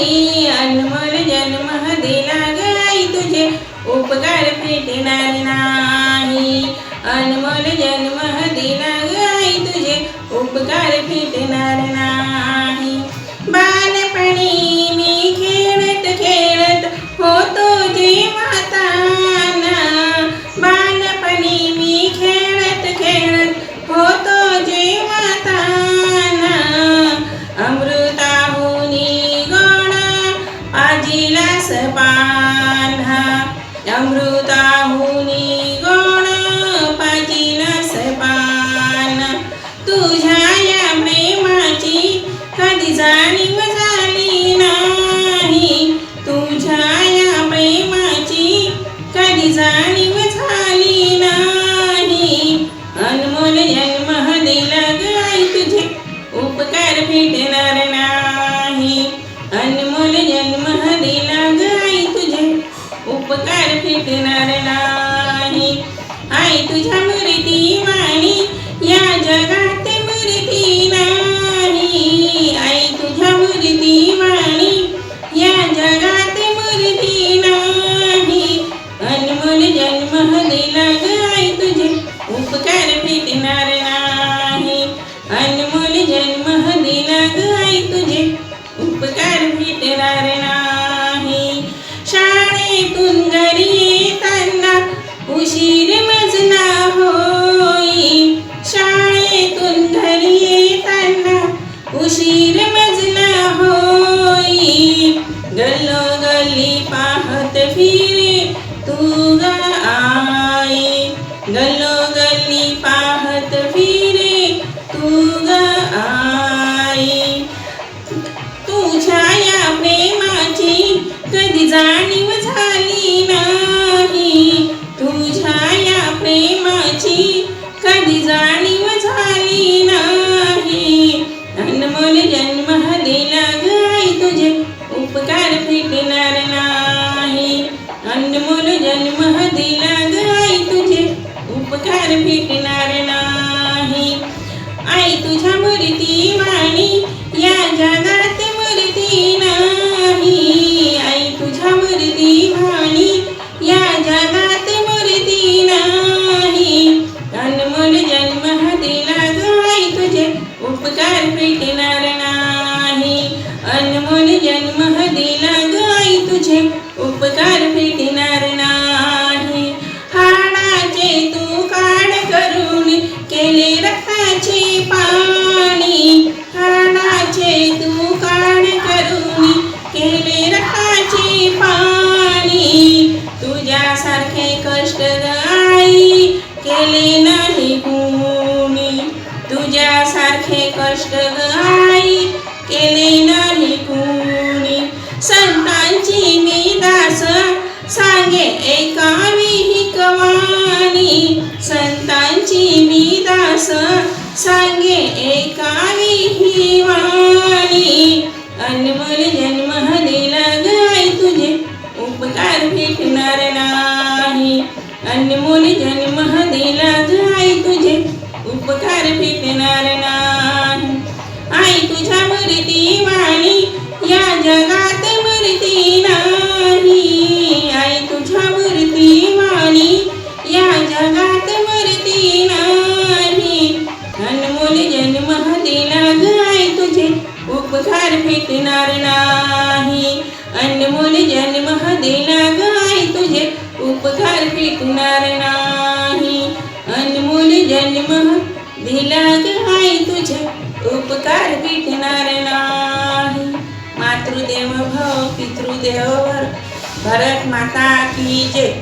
अनमोल जन्म दिला ग तुझे उपकार फिटणार नाही. अनमोल जन्म दिला गाय तुझे उपकार फिटणार जन्म दिला तुझे? उपकार फिटणार नाही. अनमोल जन्म दिला ग तुझे. उपकार फिटणार नाही. आई तुझ्या मूर्ती वाणी या जगात मूर्ती नाही. आई तुझ्या मूर्ती वाणी या जगात मूर्ती नाही. अनमोल जन्म दिला ग तुझे. उपकार भेटणार नाही जन्म दिला ग आई तुझे उपकार भेटणार नाही. हाडाचे तू काढ करून केले रक्ताचे पाणी. हाडाचे तू काढ करून केले रक्ताचे पाणी. तुझ्यासारखे कष्ट आई केले नाही कुणी. तुझ्यासारखे कष्ट आई केले नाही कोणी. संतांची मी दास सांगे एका उपकार भेटणार नाही. अनमोल जन्म दिला गाय तुझे. उपकार भेटणार नाही. अनमोल जन्म दिला गाय तुझे. उपकार भेटणार नाही. मातृदेव भव पितृदेव भरत माता की जय.